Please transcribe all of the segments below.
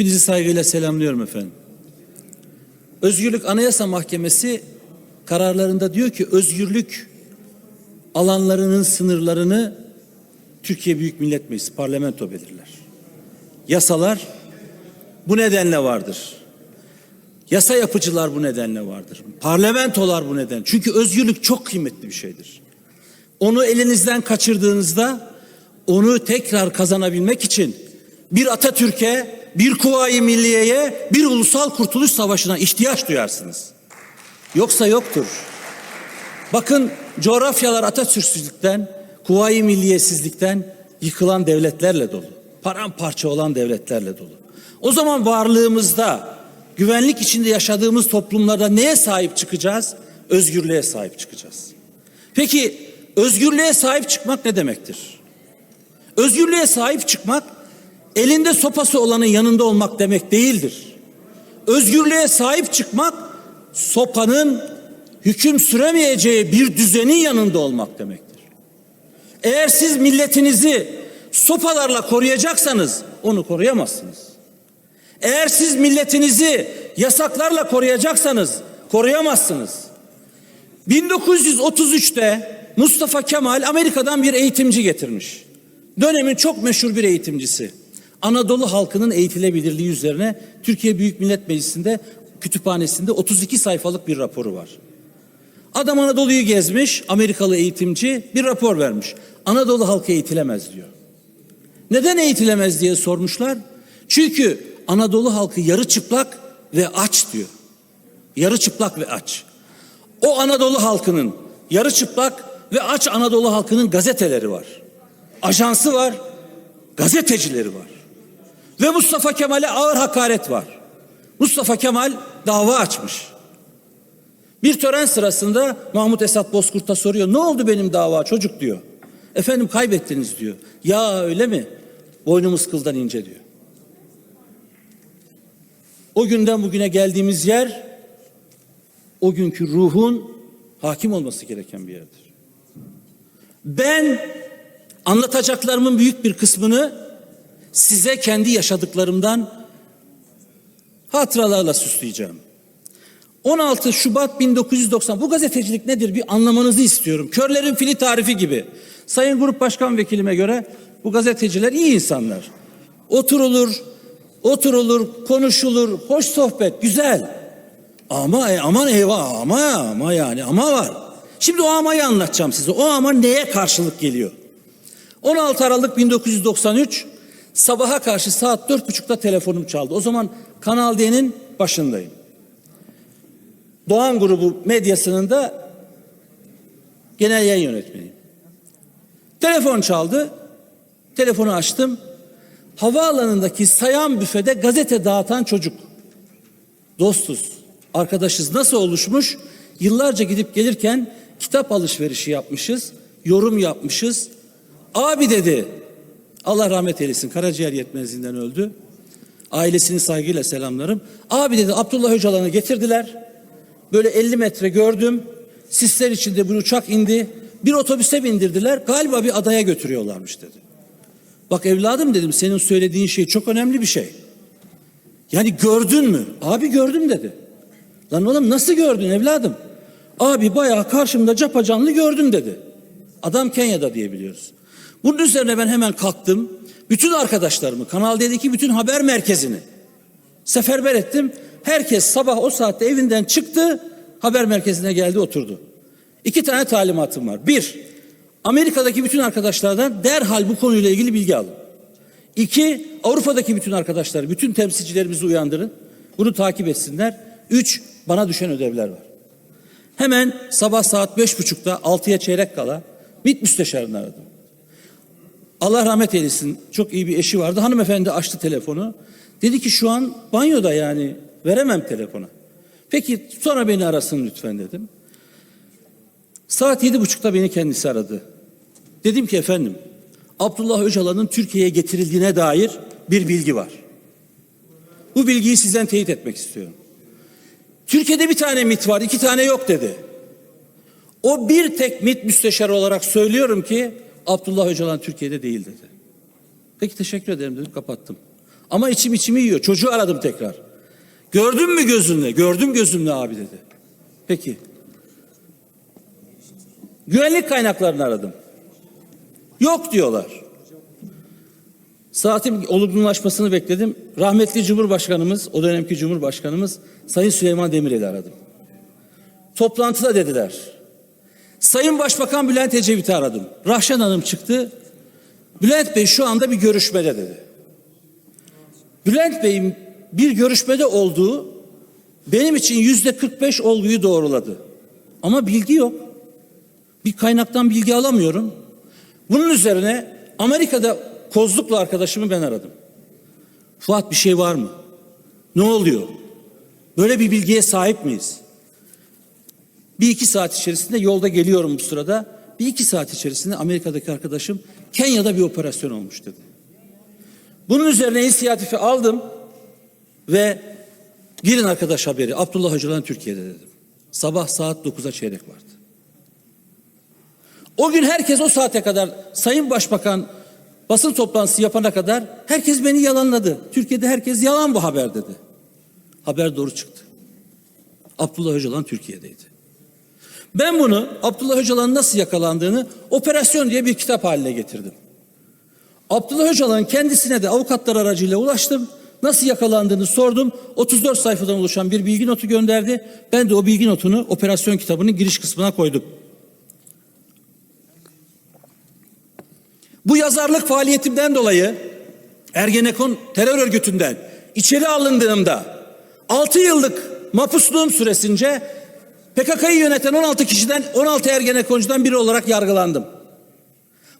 Hepinizi saygıyla selamlıyorum efendim. Özgürlük Anayasa Mahkemesi kararlarında diyor ki özgürlük alanlarının sınırlarını Türkiye Büyük Millet Meclisi parlamento belirler. Yasalar bu nedenle vardır. Yasa yapıcılar bu nedenle vardır. Parlamentolar bu neden. Çünkü özgürlük çok kıymetli bir şeydir. Onu elinizden kaçırdığınızda onu tekrar kazanabilmek için bir Atatürk'e, bir Kuvayi Milliye'ye, bir ulusal kurtuluş savaşına ihtiyaç duyarsınız. Yoksa yoktur. Bakın coğrafyalar Atatürksüzlükten, Kuvayi Milliyesizlikten yıkılan devletlerle dolu. Paramparça olan devletlerle dolu. O zaman varlığımızda, güvenlik içinde yaşadığımız toplumlarda neye sahip çıkacağız? Özgürlüğe sahip çıkacağız. Peki özgürlüğe sahip çıkmak ne demektir? Özgürlüğe sahip çıkmak elinde sopası olanın yanında olmak demek değildir. Özgürlüğe sahip çıkmak sopanın hüküm süremeyeceği bir düzenin yanında olmak demektir. Eğer siz milletinizi sopalarla koruyacaksanız onu koruyamazsınız. Eğer siz milletinizi yasaklarla koruyacaksanız koruyamazsınız. 1933'te Mustafa Kemal Amerika'dan bir eğitimci getirmiş. Dönemin çok meşhur bir eğitimcisi. Anadolu halkının eğitilebilirliği üzerine Türkiye Büyük Millet Meclisi'nde kütüphanesinde 32 sayfalık bir raporu var. Adam Anadolu'yu gezmiş, Amerikalı eğitimci bir rapor vermiş. Anadolu halkı eğitilemez diyor. Neden eğitilemez diye sormuşlar. Çünkü Anadolu halkı yarı çıplak ve aç diyor. Yarı çıplak ve aç. O Anadolu halkının yarı çıplak ve aç Anadolu halkının gazeteleri var. Ajansı var, gazetecileri var. Ve Mustafa Kemal'e ağır hakaret var. Mustafa Kemal dava açmış. Bir tören sırasında Mahmut Esat Bozkurt'a soruyor. Ne oldu benim dava çocuk diyor. Efendim kaybettiniz diyor. Ya öyle mi? Boynumuz kıldan ince diyor. O günden bugüne geldiğimiz yer o günkü ruhun hakim olması gereken bir yerdir. Ben anlatacaklarımın büyük bir kısmını size kendi yaşadıklarımdan hatıralarla süsleyeceğim. 16 Şubat 1990 bu gazetecilik nedir bir anlamanızı istiyorum. Körlerin fili tarifi gibi. Sayın Grup Başkan Vekilime göre bu gazeteciler iyi insanlar. Oturulur, oturulur, konuşulur, hoş sohbet, güzel. Ama e, aman eyvah ama ama yani ama var. Şimdi o amayı anlatacağım size. O ama neye karşılık geliyor? 16 Aralık 1993 sabaha karşı saat dört buçukta telefonum çaldı. O zaman Kanal D'nin başındayım. Doğan grubu medyasının da genel yayın yönetmeniyim. Telefon çaldı. Telefonu açtım. Havaalanındaki sayan büfede gazete dağıtan çocuk. Dostuz, arkadaşız. Nasıl oluşmuş? Yıllarca gidip gelirken kitap alışverişi yapmışız, yorum yapmışız. Abi dedi, Allah rahmet eylesin, karaciğer yetmezliğinden öldü. Ailesini saygıyla selamlarım. Abi dedi, Abdullah Öcalan'ı getirdiler. Böyle 50 metre gördüm. Sisler içinde bir uçak indi. Bir otobüse bindirdiler. Galiba bir adaya götürüyorlarmış dedi. Bak evladım dedim senin söylediğin şey çok önemli bir şey. Yani gördün mü? Abi gördüm dedi. Lan oğlum nasıl gördün evladım? Abi bayağı karşımda capacanlı gördüm dedi. Adam Kenya'da diyebiliyoruz. Bunun üzerine ben hemen kalktım. Bütün arkadaşlarımı, Kanal D'deki bütün haber merkezini seferber ettim. Herkes sabah o saatte evinden çıktı, haber merkezine geldi oturdu. İki tane talimatım var. Bir, Amerika'daki bütün arkadaşlardan derhal bu konuyla ilgili bilgi alın. İki, Avrupa'daki bütün arkadaşlar, bütün temsilcilerimizi uyandırın. Bunu takip etsinler. Üç, bana düşen ödevler var. Hemen sabah saat beş buçukta altıya çeyrek kala MİT müsteşarını aradım. Allah rahmet eylesin. Çok iyi bir eşi vardı. Hanımefendi açtı telefonu. Dedi ki şu an banyoda yani veremem telefona. Peki sonra beni arasın lütfen dedim. Saat yedi buçukta beni kendisi aradı. Dedim ki efendim Abdullah Öcalan'ın Türkiye'ye getirildiğine dair bir bilgi var. Bu bilgiyi sizden teyit etmek istiyorum. Türkiye'de bir tane MIT var, iki tane yok dedi. O bir tek MIT müsteşarı olarak söylüyorum ki Abdullah Öcalan Türkiye'de değil dedi. Peki teşekkür ederim dedim kapattım. Ama içim içimi yiyor. Çocuğu aradım tekrar. Gördün mü gözünle? Gördüm gözümle abi dedi. Peki. Güvenlik kaynaklarını aradım. Yok diyorlar. Saatin olgunlaşmasını bekledim. Rahmetli Cumhurbaşkanımız, o dönemki Cumhurbaşkanımız Sayın Süleyman Demirel'i aradım. Toplantıda dediler. Sayın Başbakan Bülent Ecevit'i aradım. Rahşan Hanım çıktı. Bülent Bey şu anda bir görüşmede dedi. Bülent Bey'in bir görüşmede olduğu benim için yüzde 45 olguyu doğruladı. Ama bilgi yok. Bir kaynaktan bilgi alamıyorum. Bunun üzerine Amerika'da Kozluklu arkadaşımı ben aradım. Fuat bir şey var mı? Ne oluyor? Böyle bir bilgiye sahip miyiz? Bir iki saat içerisinde yolda geliyorum bu sırada. Bir iki saat içerisinde Amerika'daki arkadaşım Kenya'da bir operasyon olmuş dedi. Bunun üzerine inisiyatifi aldım ve girin arkadaş haberi Abdullah Öcalan Türkiye'de dedim. Sabah saat 9'a çeyrek vardı. O gün herkes o saate kadar Sayın Başbakan basın toplantısı yapana kadar herkes beni yalanladı. Türkiye'de herkes yalan bu haber dedi. Haber doğru çıktı. Abdullah Öcalan Türkiye'deydi. Ben bunu Abdullah Öcalan'ın nasıl yakalandığını operasyon diye bir kitap haline getirdim. Abdullah Öcalan'ın kendisine de avukatlar aracıyla ulaştım. Nasıl yakalandığını sordum. 34 sayfadan oluşan bir bilgi notu gönderdi. Ben de o bilgi notunu operasyon kitabının giriş kısmına koydum. Bu yazarlık faaliyetimden dolayı Ergenekon terör örgütünden içeri alındığımda 6 yıllık mapusluğum süresince PKK'yı yöneten 16 kişiden 16 Ergenekoncudan biri olarak yargılandım.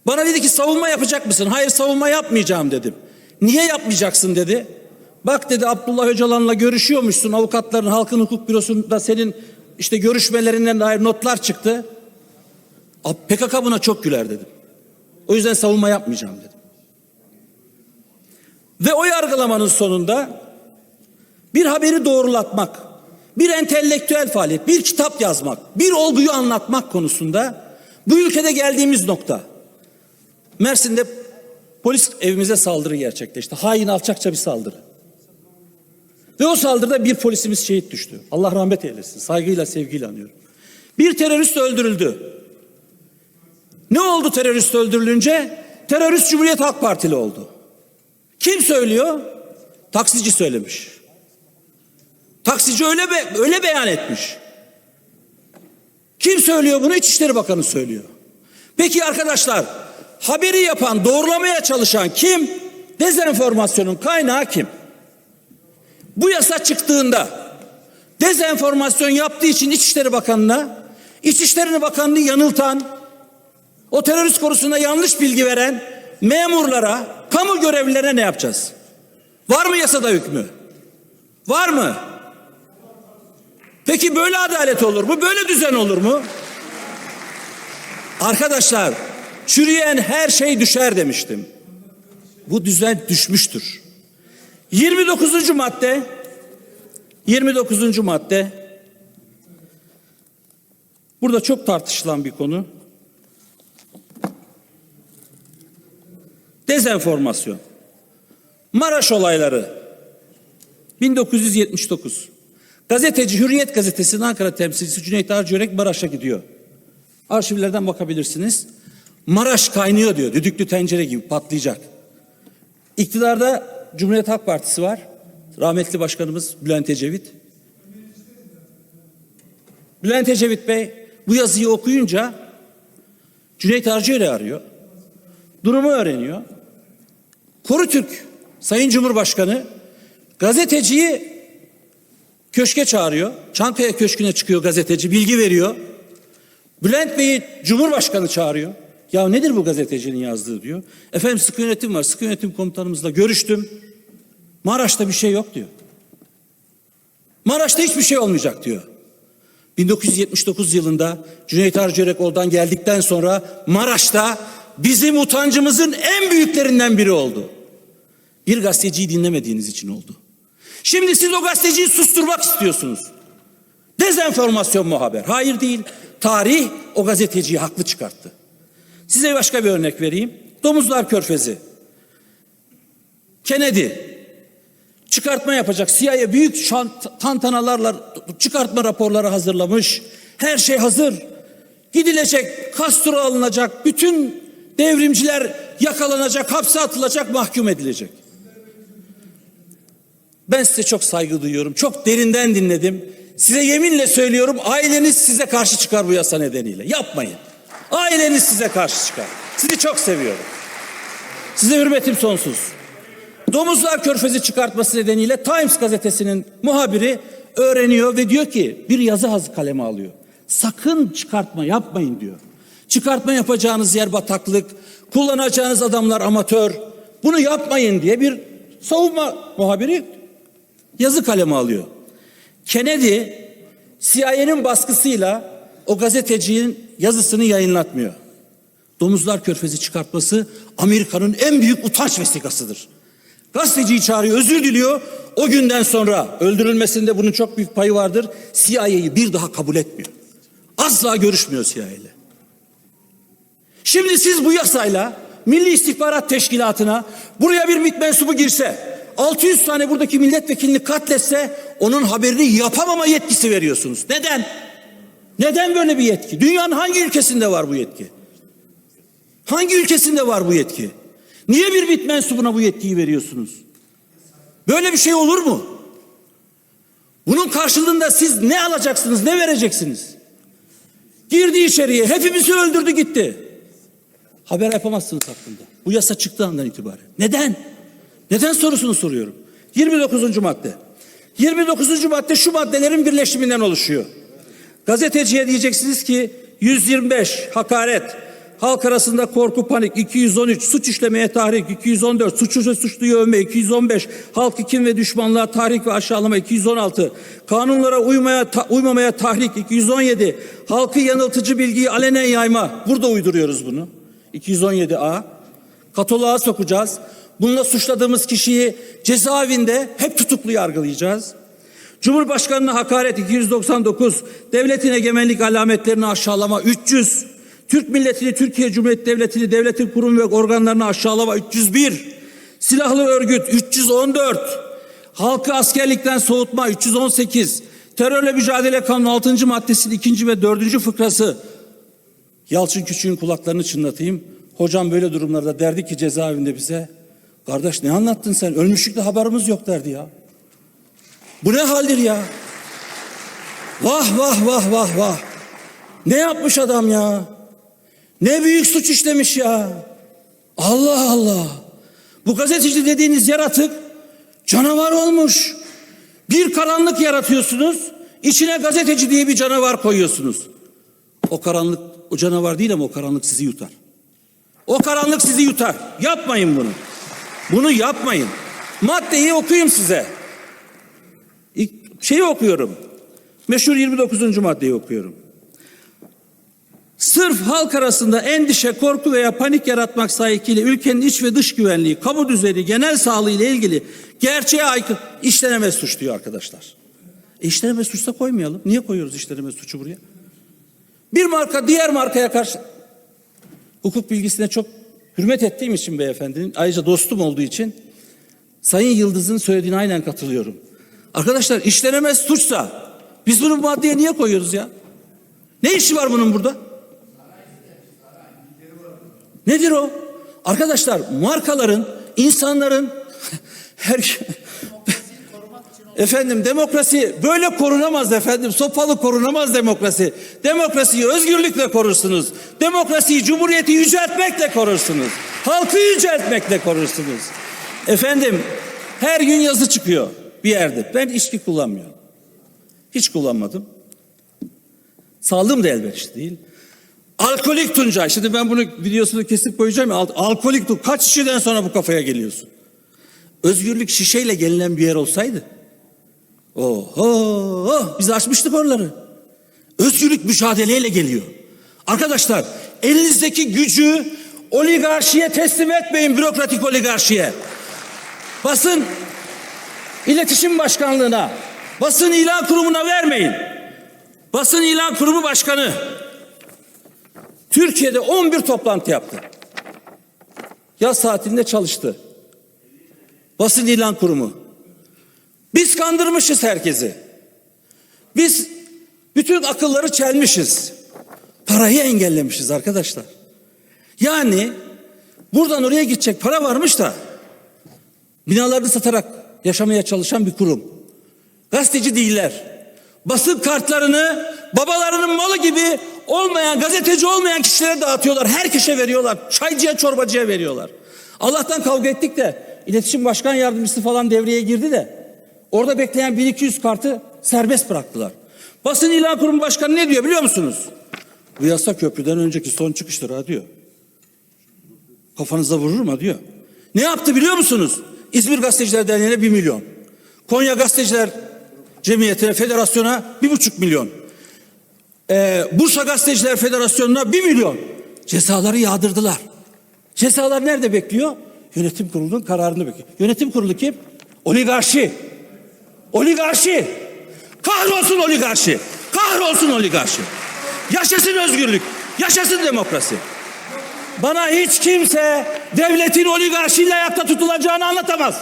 Bana dedi ki savunma yapacak mısın? Hayır savunma yapmayacağım dedim. Niye yapmayacaksın dedi. Bak dedi Abdullah Öcalan'la görüşüyormuşsun avukatların halkın hukuk bürosunda senin işte görüşmelerinden dair notlar çıktı. PKK buna çok güler dedim. O yüzden savunma yapmayacağım dedim. Ve o yargılamanın sonunda bir haberi doğrulatmak, bir entelektüel faaliyet, bir kitap yazmak, bir olguyu anlatmak konusunda bu ülkede geldiğimiz nokta. Mersin'de polis evimize saldırı gerçekleşti. Hain alçakça bir saldırı. Ve o saldırıda bir polisimiz şehit düştü. Allah rahmet eylesin. Saygıyla, sevgiyle anıyorum. Bir terörist öldürüldü. Ne oldu terörist öldürülünce? Terörist Cumhuriyet Halk Partili oldu. Kim söylüyor? Taksici söylemiş. Taksici öyle be, öyle beyan etmiş. Kim söylüyor bunu? İçişleri Bakanı söylüyor. Peki arkadaşlar, haberi yapan, doğrulamaya çalışan kim? Dezenformasyonun kaynağı kim? Bu yasa çıktığında dezenformasyon yaptığı için İçişleri Bakanı'na, İçişleri Bakanı'nı yanıltan, o terörist konusunda yanlış bilgi veren memurlara, kamu görevlilerine ne yapacağız? Var mı yasada hükmü? Var mı? Peki böyle adalet olur mu? Böyle düzen olur mu? Arkadaşlar, çürüyen her şey düşer demiştim. Bu düzen düşmüştür. 29. madde 29. madde Burada çok tartışılan bir konu. Dezenformasyon. Maraş olayları 1979. Gazeteci Hürriyet Gazetesi'nin Ankara temsilcisi Cüneyt Arcıyörek Maraş'a gidiyor. Arşivlerden bakabilirsiniz. Maraş kaynıyor diyor. Düdüklü tencere gibi patlayacak. İktidarda Cumhuriyet Halk Partisi var. Rahmetli başkanımız Bülent Ecevit. Bülent Ecevit Bey bu yazıyı okuyunca Cüneyt Arcıyör'ü arıyor. Durumu öğreniyor. Koru Türk Sayın Cumhurbaşkanı gazeteciyi köşke çağırıyor. Çankaya Köşkü'ne çıkıyor gazeteci, bilgi veriyor. Bülent Bey'i Cumhurbaşkanı çağırıyor. Ya nedir bu gazetecinin yazdığı diyor. Efendim sıkı yönetim var. Sıkı yönetim komutanımızla görüştüm. Maraş'ta bir şey yok diyor. Maraş'ta hiçbir şey olmayacak diyor. 1979 yılında Cüneyt Arcıyörek oradan geldikten sonra Maraş'ta bizim utancımızın en büyüklerinden biri oldu. Bir gazeteciyi dinlemediğiniz için oldu. Şimdi siz o gazeteciyi susturmak istiyorsunuz. Dezenformasyon mu haber? Hayır değil. Tarih o gazeteciyi haklı çıkarttı. Size başka bir örnek vereyim. Domuzlar Körfezi. Kennedy çıkartma yapacak. CIA büyük şant, tantanalarla çıkartma raporları hazırlamış. Her şey hazır. Gidilecek, Castro alınacak, bütün devrimciler yakalanacak, hapse atılacak, mahkum edilecek. Ben size çok saygı duyuyorum. Çok derinden dinledim. Size yeminle söylüyorum aileniz size karşı çıkar bu yasa nedeniyle. Yapmayın. Aileniz size karşı çıkar. Sizi çok seviyorum. Size hürmetim sonsuz. Domuzlar körfezi çıkartması nedeniyle Times gazetesinin muhabiri öğreniyor ve diyor ki bir yazı hazı kaleme alıyor. Sakın çıkartma yapmayın diyor. Çıkartma yapacağınız yer bataklık, kullanacağınız adamlar amatör. Bunu yapmayın diye bir savunma muhabiri yazı kaleme alıyor. Kennedy CIA'nin baskısıyla o gazetecinin yazısını yayınlatmıyor. Domuzlar Körfezi çıkartması Amerika'nın en büyük utanç vesikasıdır. Gazeteciyi çağırıyor, özür diliyor. O günden sonra öldürülmesinde bunun çok büyük payı vardır. CIA'yı bir daha kabul etmiyor. Asla görüşmüyor CIA ile. Şimdi siz bu yasayla Milli İstihbarat Teşkilatı'na buraya bir MİT mensubu girse, 600 tane buradaki milletvekilini katletse onun haberini yapamama yetkisi veriyorsunuz. Neden? Neden böyle bir yetki? Dünyanın hangi ülkesinde var bu yetki? Hangi ülkesinde var bu yetki? Niye bir MİT mensubuna bu yetkiyi veriyorsunuz? Böyle bir şey olur mu? Bunun karşılığında siz ne alacaksınız, ne vereceksiniz? Girdi içeriye, hepimizi öldürdü gitti. Haber yapamazsınız hakkında. Bu yasa çıktığı andan itibaren. Neden? Neden sorusunu soruyorum. 29. madde. 29. madde şu maddelerin birleşiminden oluşuyor. Gazeteciye diyeceksiniz ki 125 hakaret, halk arasında korku panik 213 suç işlemeye tahrik 214 suçlu ve suçluyu övme 215 halkı kim ve düşmanlığa tahrik ve aşağılama 216 kanunlara uymaya ta- uymamaya tahrik 217 halkı yanıltıcı bilgiyi alenen yayma burada uyduruyoruz bunu 217A kataloğa sokacağız bununla suçladığımız kişiyi cezaevinde hep tutuklu yargılayacağız Cumhurbaşkanına hakaret 299, devletin egemenlik alametlerini aşağılama 300, Türk milletini, Türkiye Cumhuriyeti Devleti'ni, devletin kurum ve organlarını aşağılama 301, silahlı örgüt 314, halkı askerlikten soğutma 318, terörle mücadele kanunu 6. maddesinin 2. ve 4. fıkrası Yalçın Küçük'ün kulaklarını çınlatayım. Hocam böyle durumlarda derdi ki cezaevinde bize kardeş ne anlattın sen ölmüşlükle haberimiz yok derdi ya. Bu ne haldir ya? Vah vah vah vah vah. Ne yapmış adam ya? Ne büyük suç işlemiş ya. Allah Allah. Bu gazeteci dediğiniz yaratık canavar olmuş. Bir karanlık yaratıyorsunuz. içine gazeteci diye bir canavar koyuyorsunuz. O karanlık o canavar değil ama o karanlık sizi yutar. O karanlık sizi yutar. Yapmayın bunu. Bunu yapmayın. Maddeyi okuyayım size. Şeyi okuyorum. Meşhur 29. maddeyi okuyorum. Sırf halk arasında endişe, korku veya panik yaratmak sahikiyle ülkenin iç ve dış güvenliği, kamu düzeni, genel sağlığı ile ilgili gerçeğe aykırı işlenemez suç diyor arkadaşlar. E işlenemez suçsa koymayalım. Niye koyuyoruz işlenemez suçu buraya? Bir marka diğer markaya karşı hukuk bilgisine çok hürmet ettiğim için beyefendinin ayrıca dostum olduğu için Sayın Yıldız'ın söylediğine aynen katılıyorum. Arkadaşlar işlenemez suçsa biz bunu bu maddeye niye koyuyoruz ya? Ne işi var bunun burada? Nedir o? Arkadaşlar markaların, insanların her Efendim demokrasi böyle korunamaz efendim. Sopalı korunamaz demokrasi. Demokrasiyi özgürlükle korursunuz. Demokrasiyi, cumhuriyeti yüceltmekle korursunuz. Halkı yüceltmekle korursunuz. Efendim her gün yazı çıkıyor bir yerde. Ben içki kullanmıyorum. Hiç kullanmadım. Sağlığım da elverişli değil. Alkolik Tuncay. Şimdi ben bunu videosunu kesip koyacağım. ya. Al- Alkolik Tuncay. Kaç şişeden sonra bu kafaya geliyorsun? Özgürlük şişeyle gelinen bir yer olsaydı. Oho, biz açmıştık oraları. Özgürlük mücadeleyle geliyor. Arkadaşlar elinizdeki gücü oligarşiye teslim etmeyin bürokratik oligarşiye. Basın iletişim başkanlığına, basın ilan kurumuna vermeyin. Basın ilan kurumu başkanı Türkiye'de 11 toplantı yaptı. Yaz saatinde çalıştı. Basın ilan kurumu. Biz kandırmışız herkesi. Biz bütün akılları çelmişiz. Parayı engellemişiz arkadaşlar. Yani buradan oraya gidecek para varmış da binalarını satarak yaşamaya çalışan bir kurum. Gazeteci değiller. Basın kartlarını babalarının malı gibi olmayan, gazeteci olmayan kişilere dağıtıyorlar. Herkese veriyorlar. Çaycıya, çorbacıya veriyorlar. Allah'tan kavga ettik de iletişim başkan yardımcısı falan devreye girdi de orada bekleyen 1200 kartı serbest bıraktılar. Basın ilan kurumu başkanı ne diyor biliyor musunuz? Bu yasa köprüden önceki son çıkıştır ha diyor. Kafanıza vurur mu diyor. Ne yaptı biliyor musunuz? İzmir Gazeteciler Derneği'ne bir milyon. Konya Gazeteciler Cemiyeti'ne, federasyona bir buçuk milyon. Ee, Bursa Gazeteciler Federasyonu'na bir milyon. Cezaları yağdırdılar. Cezalar nerede bekliyor? Yönetim kurulunun kararını bekliyor. Yönetim kurulu kim? Oligarşi. Oligarşi. Kahrolsun oligarşi. Kahrolsun oligarşi. Yaşasın özgürlük. Yaşasın demokrasi. Bana hiç kimse devletin oligarşiyle ayakta tutulacağını anlatamaz.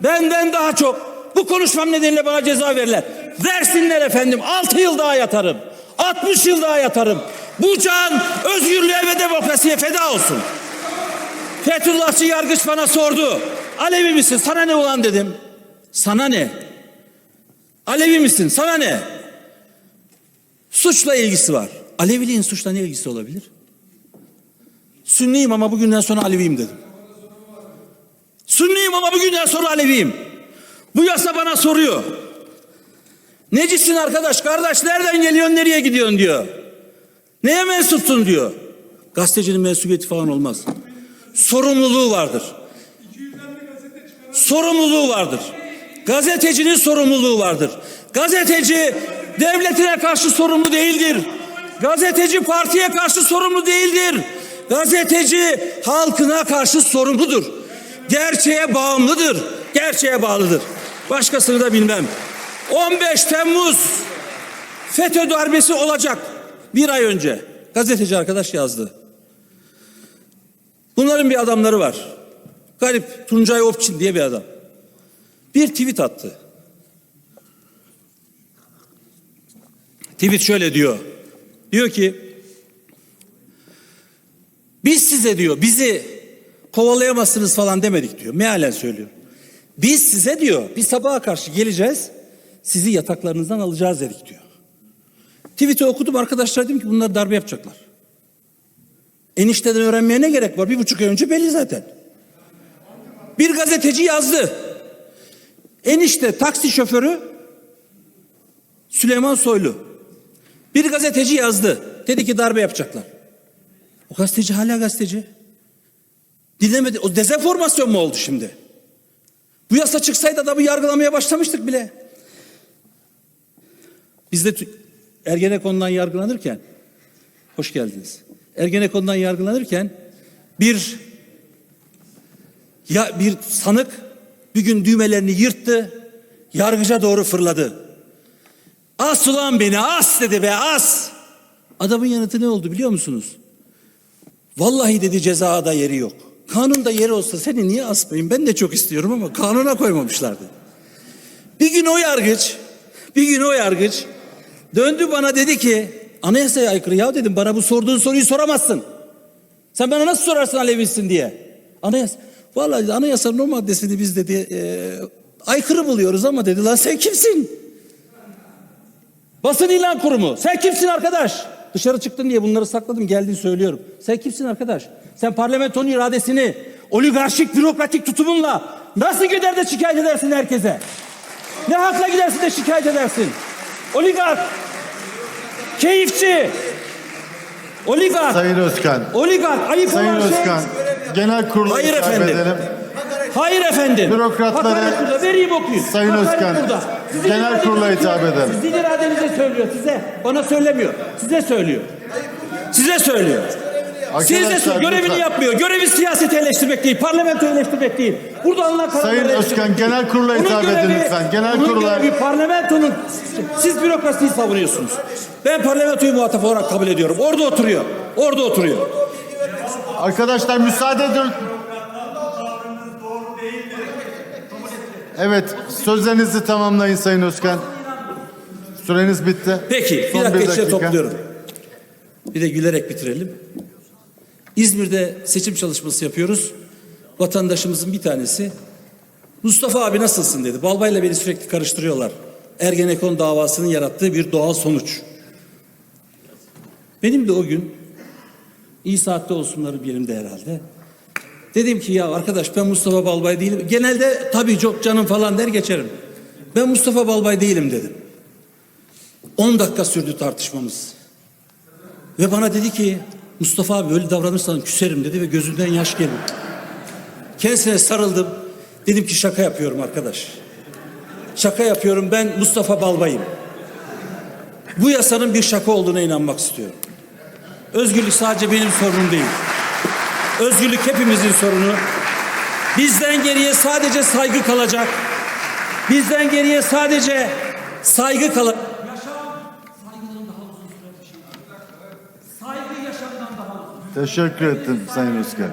Benden daha çok bu konuşmam nedeniyle bana ceza verirler. Versinler efendim. 6 yıl daha yatarım. 60 yıl daha yatarım. Bu can özgürlüğe ve demokrasiye feda olsun. Fethullahçı yargıç bana sordu. Alevi misin? Sana ne ulan dedim. Sana ne? Alevi misin? Sana ne? Suçla ilgisi var. Aleviliğin suçla ne ilgisi olabilir? Sünniyim ama bugünden sonra Aleviyim dedim. Sünniyim ama bugünden sonra Aleviyim. Bu yasa bana soruyor. Necisin arkadaş? Kardeş nereden geliyorsun nereye gidiyorsun diyor. Neye mensupsun diyor. Gazetecinin mensubiyeti falan olmaz. Sorumluluğu vardır. Sorumluluğu vardır. Gazetecinin sorumluluğu vardır. Gazeteci devletine karşı sorumlu değildir. Gazeteci partiye karşı sorumlu değildir. Gazeteci halkına karşı sorumludur. Gerçeğe bağımlıdır. Gerçeğe bağlıdır. Başkasını da bilmem. 15 Temmuz FETÖ darbesi olacak. Bir ay önce gazeteci arkadaş yazdı. Bunların bir adamları var. Garip Tuncay Opçin diye bir adam. Bir tweet attı. Tweet şöyle diyor. Diyor ki biz size diyor bizi kovalayamazsınız falan demedik diyor. Mealen söylüyor. Biz size diyor bir sabaha karşı geleceğiz sizi yataklarınızdan alacağız dedik diyor. Tweet'i okudum arkadaşlar dedim ki bunlar darbe yapacaklar. Enişteden öğrenmeye ne gerek var? Bir buçuk ay önce belli zaten. Bir gazeteci yazdı. Enişte taksi şoförü Süleyman Soylu. Bir gazeteci yazdı. Dedi ki darbe yapacaklar. O gazeteci hala gazeteci. Dinlemedi. O dezenformasyon mu oldu şimdi? Bu yasa çıksaydı adamı yargılamaya başlamıştık bile. Biz de Ergenekon'dan yargılanırken hoş geldiniz. Ergenekon'dan yargılanırken bir ya bir sanık bir gün düğmelerini yırttı, yargıca doğru fırladı. As ulan beni as dedi be as. Adamın yanıtı ne oldu biliyor musunuz? Vallahi dedi cezada yeri yok. Kanunda yeri olsa seni niye asmayayım ben de çok istiyorum ama kanuna koymamışlardı. Bir gün o yargıç, bir gün o yargıç döndü bana dedi ki anayasaya aykırı ya dedim bana bu sorduğun soruyu soramazsın. Sen bana nasıl sorarsın Alevisin diye. Anayasa, vallahi anayasanın o maddesini biz dedi e, aykırı buluyoruz ama dedi lan sen kimsin? Basın ilan kurumu. Sen kimsin arkadaş? Dışarı çıktın diye bunları sakladım geldiğini söylüyorum. Sen kimsin arkadaş? Sen parlamentonun iradesini oligarşik bürokratik tutumunla nasıl gider de şikayet edersin herkese? Ne hakla gidersin de şikayet edersin? Oligark, keyifçi, oligark, Sayın Özkan. oligark, ayıp Sayın olan şey. Genel kurulu Hayır hitap efendim. edelim. Hayır efendim. Bürokratları- Hakaret burada. Vereyim okuyun. Sayın Hakaret Özkan, burada. Sizin genel iradenize kurula hitap söylüyor. edelim. Sizin iradenize söylüyor size. Bana söylemiyor. Size söylüyor. Size söylüyor. Arkadaşlar, söylüyor. Görevini lütfen. yapmıyor. Görevi siyaseti eleştirmek değil. Parlamento eleştirmek değil. Burada alınan kararları Sayın eleştirmek Özkan, değil. genel kurula Onun hitap edin lütfen. Genel onun kurula- görevi parlamentonun siz bürokrasiyi savunuyorsunuz. Ben parlamentoyu muhatap olarak kabul ediyorum. Orada oturuyor. Orada oturuyor. Arkadaşlar müsaade edin. Evet, sözlerinizi tamamlayın Sayın Özkan. Süreniz bitti. Peki bir Son dakika içine topluyorum. Bir de gülerek bitirelim. İzmir'de seçim çalışması yapıyoruz. Vatandaşımızın bir tanesi Mustafa abi nasılsın dedi. Balbayla beni sürekli karıştırıyorlar. Ergenekon davasının yarattığı bir doğal sonuç. Benim de o gün iyi saatte olsunları birimde herhalde. Dedim ki ya arkadaş ben Mustafa Balbay değilim. Genelde tabii çok canım falan der geçerim. Ben Mustafa Balbay değilim dedim. 10 dakika sürdü tartışmamız. Ve bana dedi ki Mustafa abi öyle davranırsan küserim dedi ve gözünden yaş geldi. Kendisine sarıldım. Dedim ki şaka yapıyorum arkadaş. Şaka yapıyorum ben Mustafa Balbay'ım. Bu yasanın bir şaka olduğuna inanmak istiyorum. Özgürlük sadece benim sorunum değil. Özgürlük hepimizin sorunu. Bizden geriye sadece saygı kalacak. Bizden geriye sadece saygı kalacak. Teşekkür ettim Sayın Özkan.